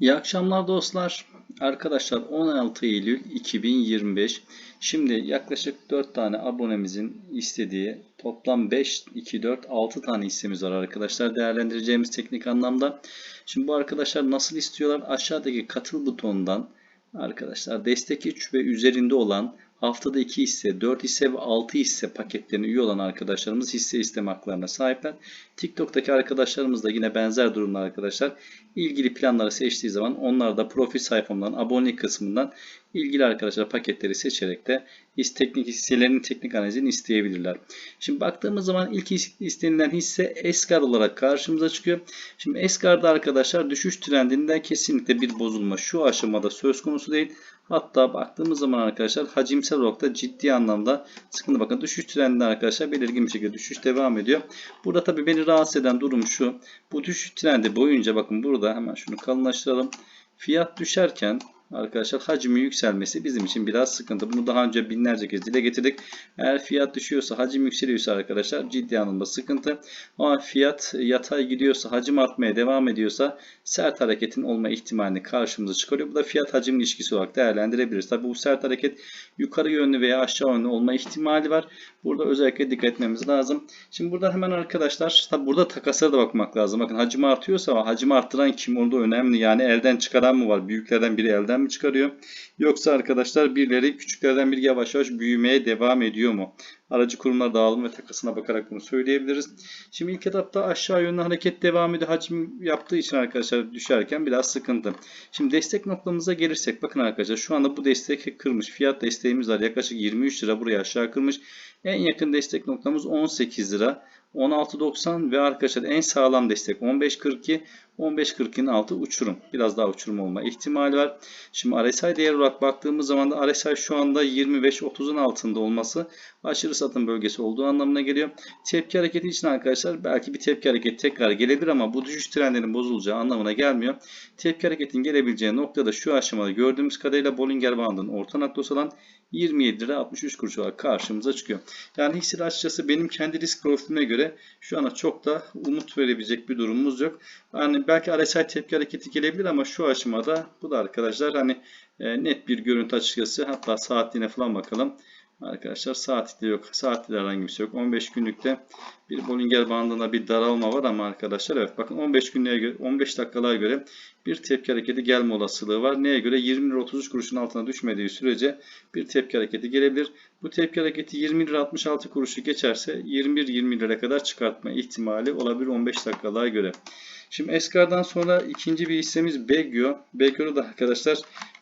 İyi akşamlar dostlar. Arkadaşlar 16 Eylül 2025. Şimdi yaklaşık 4 tane abonemizin istediği toplam 5, 2, 4, 6 tane hissemiz var arkadaşlar. Değerlendireceğimiz teknik anlamda. Şimdi bu arkadaşlar nasıl istiyorlar? Aşağıdaki katıl butonundan arkadaşlar destek 3 ve üzerinde olan haftada 2 hisse, 4 hisse ve 6 hisse paketlerine üye olan arkadaşlarımız hisse isteme haklarına sahipler. TikTok'taki arkadaşlarımız da yine benzer durumlar arkadaşlar. İlgili planları seçtiği zaman onlar da profil sayfamdan, abonelik kısmından ilgili arkadaşlar paketleri seçerek de teknik hisselerin teknik analizini isteyebilirler. Şimdi baktığımız zaman ilk istenilen hisse Esgar olarak karşımıza çıkıyor. Şimdi Esgar'da arkadaşlar düşüş trendinden kesinlikle bir bozulma şu aşamada söz konusu değil. Hatta baktığımız zaman arkadaşlar hacimsel olarak da ciddi anlamda sıkıntı. Bakın düşüş trendinde arkadaşlar belirgin bir şekilde düşüş devam ediyor. Burada tabii beni rahatsız eden durum şu. Bu düşüş trendi boyunca bakın burada hemen şunu kalınlaştıralım. Fiyat düşerken arkadaşlar hacmi yükselmesi bizim için biraz sıkıntı. Bunu daha önce binlerce kez dile getirdik. Eğer fiyat düşüyorsa, hacim yükseliyorsa arkadaşlar ciddi anlamda sıkıntı. Ama fiyat yatay gidiyorsa, hacim artmaya devam ediyorsa sert hareketin olma ihtimalini karşımıza çıkarıyor. Bu da fiyat hacim ilişkisi olarak değerlendirebiliriz. Tabi bu sert hareket yukarı yönlü veya aşağı yönlü olma ihtimali var. Burada özellikle dikkat etmemiz lazım. Şimdi burada hemen arkadaşlar tabi burada takaslara da bakmak lazım. Bakın hacim artıyorsa hacim arttıran kim orada önemli. Yani elden çıkaran mı var? Büyüklerden biri elden mi çıkarıyor? Yoksa arkadaşlar birileri küçüklerden biri yavaş yavaş büyümeye devam ediyor mu? Aracı kurumlar dağılım ve takasına bakarak bunu söyleyebiliriz. Şimdi ilk etapta aşağı yönlü hareket devam ediyor. Hacim yaptığı için arkadaşlar düşerken biraz sıkıntı. Şimdi destek noktamıza gelirsek bakın arkadaşlar şu anda bu destek kırmış. Fiyat desteğimiz var. Yaklaşık 23 lira buraya aşağı kırmış. En yakın destek noktamız 18 lira. 16.90 ve arkadaşlar en sağlam destek 15.42. 15.42'nin altı uçurum. Biraz daha uçurum olma ihtimali var. Şimdi RSI değer olarak baktığımız zaman da RSI şu anda 25-30'un altında olması aşırı satım bölgesi olduğu anlamına geliyor. Tepki hareketi için arkadaşlar belki bir tepki hareketi tekrar gelebilir ama bu düşüş trendlerinin bozulacağı anlamına gelmiyor. Tepki hareketin gelebileceği noktada şu aşamada gördüğümüz kadarıyla Bollinger Bandı'nın orta noktası olan 27 lira 63 kuruş olarak karşımıza çıkıyor. Yani hisse açıkçası benim kendi risk profilime göre şu ana çok da umut verebilecek bir durumumuz yok. Yani belki RSI tepki hareketi gelebilir ama şu aşamada bu da arkadaşlar hani e, net bir görüntü açıkçası. Hatta saatliğine falan bakalım. Arkadaşlar saatlikte yok. Saatlikte herhangi bir şey yok. 15 günlükte bir Bollinger bandında bir daralma var ama arkadaşlar evet bakın 15 günlüğe göre 15 dakikalığa göre bir tepki hareketi gelme olasılığı var. Neye göre 20 lira 33 kuruşun altına düşmediği sürece bir tepki hareketi gelebilir. Bu tepki hareketi 20 lira 66 kuruşu geçerse 21-20 lira kadar çıkartma ihtimali olabilir 15 dakikalığa göre. Şimdi Eskar'dan sonra ikinci bir hissemiz Begyo. Begyo'da da arkadaşlar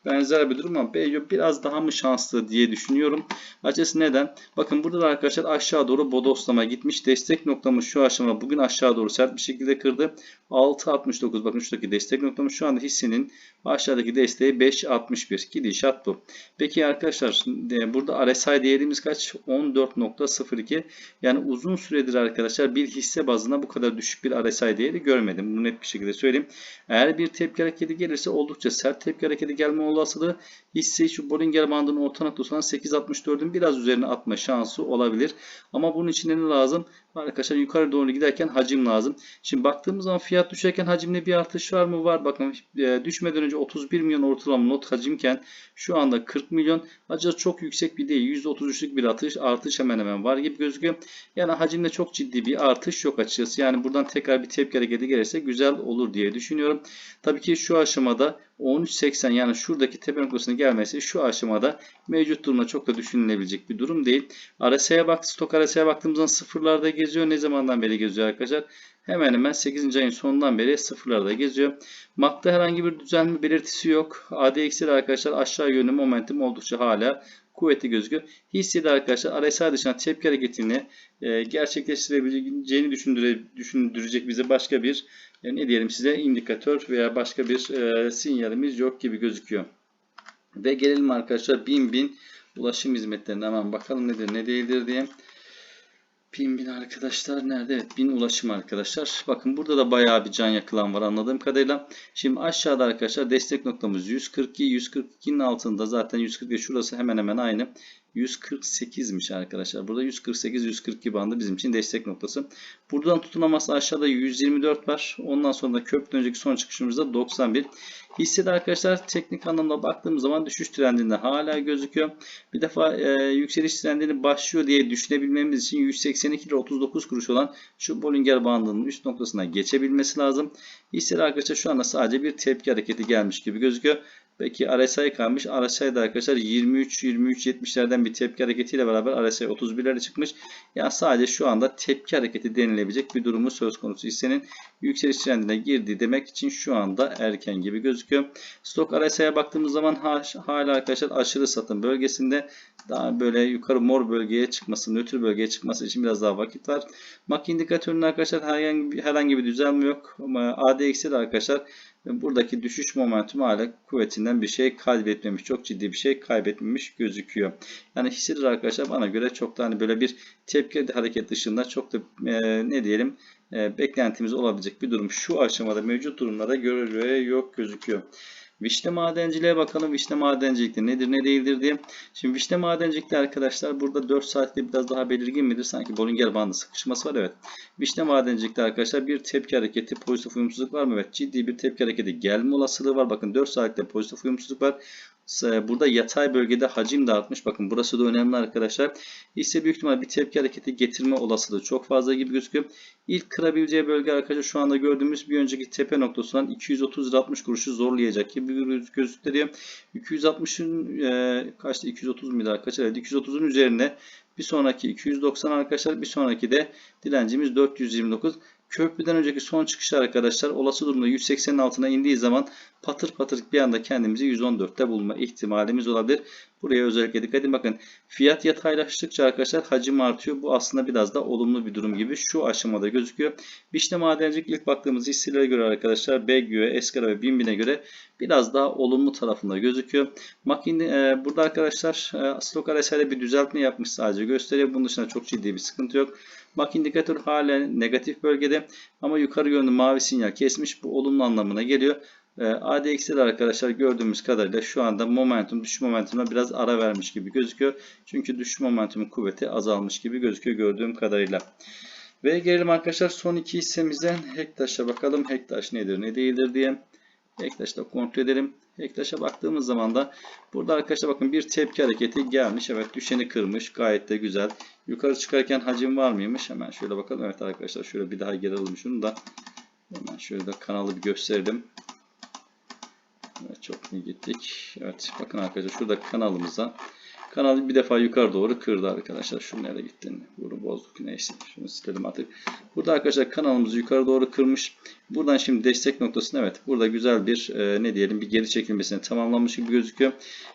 benzer bir durum ama Begyo biraz daha mı şanslı diye düşünüyorum. Açıkçası neden? Bakın burada da arkadaşlar aşağı doğru bodoslama gitmiş. Destek noktamız şu aşamada bugün aşağı doğru sert bir şekilde kırdı. 6.69 bakın şuradaki destek noktamız şu anda hissenin aşağıdaki desteği 5.61. Gidişat bu. Peki arkadaşlar e, burada RSI değerimiz kaç? 14.02. Yani uzun süredir arkadaşlar bir hisse bazına bu kadar düşük bir RSI değeri görmedim. Bunu net bir şekilde söyleyeyim. Eğer bir tepki hareketi gelirse oldukça sert tepki hareketi gelme olasılığı hisseyi şu Bollinger bandının orta noktası olan 8.64'ün biraz üzerine atma şansı olabilir. Ama bunun için ne lazım? Arkadaşlar yukarı doğru giderken hacim lazım. Şimdi baktığımız zaman fiyat düşerken hacimde bir artış var mı? Var. Bakın e, düşmeden önce 31 milyon ortalama not hacimken şu anda 40 milyon. Acaba çok yüksek bir değil. %33'lük bir artış, artış hemen hemen var gibi gözüküyor. Yani hacimde çok ciddi bir artış yok açıkçası. Yani buradan tekrar bir tepki hareketi gelirse güzel olur diye düşünüyorum. Tabii ki şu aşamada 13.80 yani şuradaki tepe noktasına gelmesi şu aşamada mevcut durumda çok da düşünülebilecek bir durum değil. RSI'ye bak, stok RSI'ye baktığımızda sıfırlarda geziyor. Ne zamandan beri geziyor arkadaşlar? Hemen hemen 8. ayın sonundan beri sıfırlarda geziyor. MAC'da herhangi bir düzenli belirtisi yok. ADX'de arkadaşlar aşağı yönlü momentum oldukça hala kuvvetli gözüküyor. Hissede arkadaşlar RSI dışında tepki hareketini e, gerçekleştirebileceğini düşündüre, düşündürecek bize başka bir ne diyelim size indikatör veya başka bir e, sinyalimiz yok gibi gözüküyor. Ve gelelim arkadaşlar bin bin ulaşım hizmetlerine hemen bakalım nedir ne değildir diye. Bin bin arkadaşlar nerede? Evet bin ulaşım arkadaşlar. Bakın burada da bayağı bir can yakılan var anladığım kadarıyla. Şimdi aşağıda arkadaşlar destek noktamız 142. 142'nin altında zaten 142 şurası hemen hemen aynı. 148'miş arkadaşlar. Burada 148-142 bandı bizim için destek noktası. Buradan tutunamazsa aşağıda 124 var. Ondan sonra da köprüden önceki son çıkışımızda 91. Hissede arkadaşlar teknik anlamda baktığımız zaman düşüş trendinde hala gözüküyor. Bir defa e, yükseliş trendini başlıyor diye düşünebilmemiz için 182 lira 39 kuruş olan şu Bollinger bandının üst noktasına geçebilmesi lazım. Hissede arkadaşlar şu anda sadece bir tepki hareketi gelmiş gibi gözüküyor. Peki RSI kalmış. RSI'de arkadaşlar 23-23-70'lerden bir tepki hareketiyle beraber RSI 31'lere çıkmış. Yani sadece şu anda tepki hareketi denilebilecek bir durumu söz konusu. Hissenin yükseliş trendine girdiği demek için şu anda erken gibi gözüküyor. Stok RSI'ye baktığımız zaman hala arkadaşlar aşırı satım bölgesinde daha böyle yukarı mor bölgeye çıkması, nötr bölgeye çıkması için biraz daha vakit var. MAC indikatörünün arkadaşlar herhangi, herhangi bir düzelme yok. Ama ADX'de de arkadaşlar buradaki düşüş momentumu hala kuvvetinden bir şey kaybetmemiş. Çok ciddi bir şey kaybetmemiş gözüküyor. Yani hissedir arkadaşlar bana göre çok da hani böyle bir tepki hareket dışında çok da e, ne diyelim e, beklentimiz olabilecek bir durum. Şu aşamada mevcut durumlara göre yok gözüküyor. Vişne madenciliğe bakalım. Vişne madencilikte nedir ne değildir diye. Şimdi vişne madencilikte arkadaşlar burada 4 saatte biraz daha belirgin midir? Sanki Bollinger bandı sıkışması var evet. Vişne madencilikte arkadaşlar bir tepki hareketi pozitif uyumsuzluk var mı? Evet ciddi bir tepki hareketi gelme olasılığı var. Bakın 4 saatte pozitif uyumsuzluk var. Burada yatay bölgede hacim de artmış. Bakın burası da önemli arkadaşlar. Hisse büyük ihtimalle bir tepki hareketi getirme olasılığı çok fazla gibi gözüküyor. İlk kırabileceği bölge arkadaşlar şu anda gördüğümüz bir önceki tepe noktasından 230 lira 60 kuruşu zorlayacak gibi gözüküyor. 260'ın e, kaçtı? 230 muydu arkadaşlar? Evet, 230'un üzerine bir sonraki 290 arkadaşlar. Bir sonraki de dilencimiz 429. Köprüden önceki son çıkışlar arkadaşlar olası durumda 180'in altına indiği zaman patır patır bir anda kendimizi 114'te bulma ihtimalimiz olabilir. Buraya özellikle dikkat edin. Bakın fiyat yataylaştıkça arkadaşlar hacim artıyor. Bu aslında biraz da olumlu bir durum gibi şu aşamada gözüküyor. Vişne madencilik ilk baktığımız hisselere göre arkadaşlar BGÖ, Eskara ve Binbin'e göre biraz daha olumlu tarafında gözüküyor. Makine, e, burada arkadaşlar e, stok RSI'de bir düzeltme yapmış sadece gösteriyor. Bunun dışında çok ciddi bir sıkıntı yok. MAC indikatör halen negatif bölgede ama yukarı yönlü mavi sinyal kesmiş. Bu olumlu anlamına geliyor. E, ADX'de arkadaşlar gördüğümüz kadarıyla şu anda momentum düşüş momentumuna biraz ara vermiş gibi gözüküyor. Çünkü düşüş momentumun kuvveti azalmış gibi gözüküyor gördüğüm kadarıyla. Ve gelelim arkadaşlar son iki hissemizden Hektaş'a bakalım. Hektaş nedir ne değildir diye. Hektaş'ta kontrol edelim. Hektaş'a baktığımız zaman da burada arkadaşlar bakın bir tepki hareketi gelmiş. Evet düşeni kırmış. Gayet de güzel. Yukarı çıkarken hacim var mıymış? Hemen şöyle bakalım. Evet arkadaşlar şöyle bir daha geri alalım şunu da. Hemen şöyle de kanalı bir gösterelim. Çok iyi gittik. Evet bakın arkadaşlar şurada kanalımıza Kanalı bir defa yukarı doğru kırdı arkadaşlar. Şu nereye gittiğini. Bunu bozduk. Neyse. Şunu silelim artık. Burada arkadaşlar kanalımızı yukarı doğru kırmış. Buradan şimdi destek noktasına evet. Burada güzel bir e, ne diyelim bir geri çekilmesine tamamlanmış gibi gözüküyor.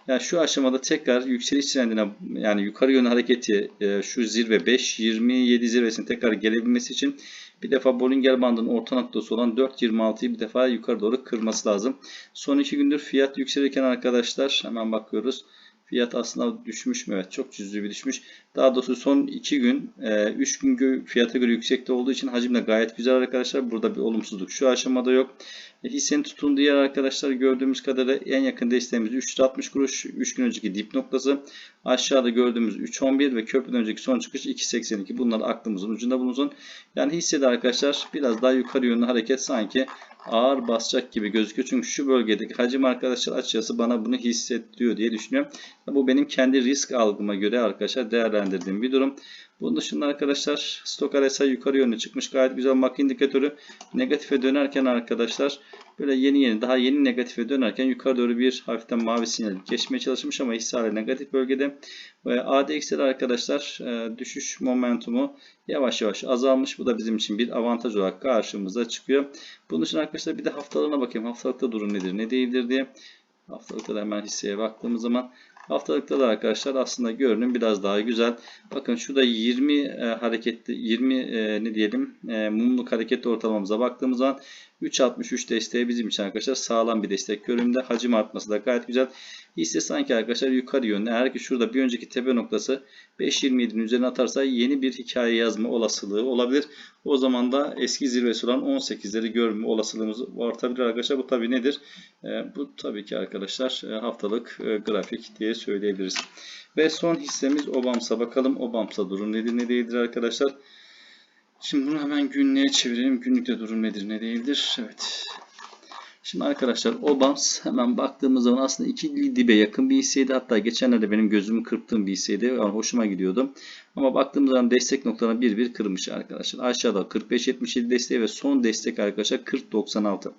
Yani şu aşamada tekrar yükseliş trendine yani yukarı yönlü hareketi e, şu zirve 5.27 zirvesine tekrar gelebilmesi için bir defa Bollinger bandının orta noktası olan 4.26'yı bir defa yukarı doğru kırması lazım. Son iki gündür fiyat yükselirken arkadaşlar hemen bakıyoruz. Fiyat aslında düşmüş mü? Evet çok cüzi bir düşmüş. Daha doğrusu son 2 gün 3 e, gün fiyata göre yüksekte olduğu için hacim de gayet güzel arkadaşlar. Burada bir olumsuzluk şu aşamada yok. E, hissenin tutunduğu yer arkadaşlar gördüğümüz kadarıyla en yakın desteğimiz 3.60 kuruş. 3 gün önceki dip noktası. Aşağıda gördüğümüz 3.11 ve köprüden önceki son çıkış 2.82. Bunlar aklımızın ucunda bulunsun. Yani hissede arkadaşlar biraz daha yukarı yönlü hareket sanki ağır basacak gibi gözüküyor. Çünkü şu bölgedeki hacim arkadaşlar açıkçası bana bunu hissettiriyor diye düşünüyorum. Bu benim kendi risk algıma göre arkadaşlar değerlendirdiğim bir durum. Bunun dışında arkadaşlar stok RSI yukarı yönlü çıkmış. Gayet güzel MAC indikatörü negatife dönerken arkadaşlar böyle yeni yeni daha yeni negatife dönerken yukarı doğru bir hafiften mavi sinyal geçmeye çalışmış ama hisse hala negatif bölgede. Ve ADX'de arkadaşlar e, düşüş momentumu yavaş yavaş azalmış. Bu da bizim için bir avantaj olarak karşımıza çıkıyor. Bunun için arkadaşlar bir de haftalarına bakayım. Haftalıkta durum nedir ne değildir diye. Haftalıkta da hemen hisseye baktığımız zaman Haftalıkta da arkadaşlar aslında görünüm biraz daha güzel. Bakın şurada 20 e, hareketli 20 e, ne diyelim e, mumluk hareketli ortalamamıza baktığımız zaman 3.63 desteği bizim için arkadaşlar sağlam bir destek görünümde. Hacim artması da gayet güzel. Hisse sanki arkadaşlar yukarı yönlü. Eğer ki şurada bir önceki tepe noktası 5.27'nin üzerine atarsa yeni bir hikaye yazma olasılığı olabilir. O zaman da eski zirvesi olan 18'leri görme olasılığımız artabilir arkadaşlar. Bu tabi nedir? E, bu tabii ki arkadaşlar e, haftalık e, grafik diye söyleyebiliriz. Ve son hissemiz Obams'a bakalım. Obams'a durum nedir ne değildir arkadaşlar. Şimdi bunu hemen günlüğe çevirelim. Günlükte durum nedir ne değildir. Evet. Şimdi arkadaşlar Obams hemen baktığımız zaman aslında ikili dibe yakın bir hisseydi. Hatta geçenlerde benim gözümü kırptığım bir hisseydi. Yani hoşuma gidiyordu. Ama baktığımız zaman destek noktalarını bir bir kırmış arkadaşlar. Aşağıda 45-77 desteği ve son destek arkadaşlar 40-96.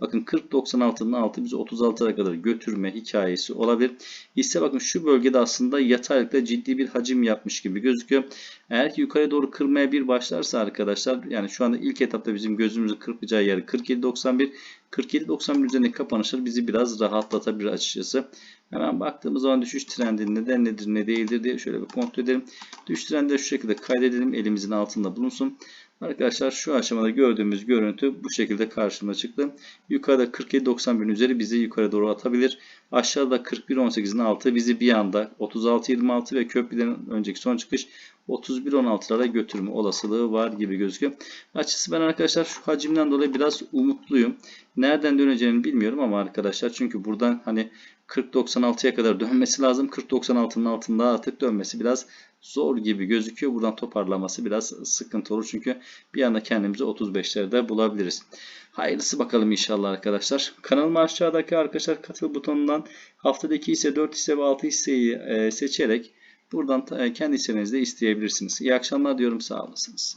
Bakın 40-96'nın altı bizi 36'lara kadar götürme hikayesi olabilir. Hisse bakın şu bölgede aslında yataylıkta ciddi bir hacim yapmış gibi gözüküyor. Eğer ki yukarı doğru kırmaya bir başlarsa arkadaşlar yani şu anda ilk etapta bizim gözümüzü kırpacağı yer 47.91 47.91 üzerindeki kapanışlar bizi biraz rahatlatabilir açıkçası. Hemen baktığımız zaman düşüş trendi neden nedir ne değildir diye şöyle bir kontrol edelim. Düşüş trendi şu şekilde kaydedelim elimizin altında bulunsun. Arkadaşlar şu aşamada gördüğümüz görüntü bu şekilde karşımıza çıktı. Yukarıda 47.91'in üzeri bizi yukarı doğru atabilir. Aşağıda 41.18'in altı bizi bir anda 36.26 ve köprüden önceki son çıkış 31.16'lara götürme olasılığı var gibi gözüküyor. Açısı ben arkadaşlar şu hacimden dolayı biraz umutluyum. Nereden döneceğini bilmiyorum ama arkadaşlar çünkü buradan hani 40.96'ya kadar dönmesi lazım. 40.96'nın altında artık dönmesi biraz zor gibi gözüküyor. Buradan toparlaması biraz sıkıntı olur. Çünkü bir anda kendimizi 35'lerde bulabiliriz. Hayırlısı bakalım inşallah arkadaşlar. Kanalıma aşağıdaki arkadaşlar katıl butonundan haftadaki ise 4 hisse ve 6 hisseyi e, seçerek buradan kendi hissenizde isteyebilirsiniz. İyi akşamlar diyorum. Sağ olasınız.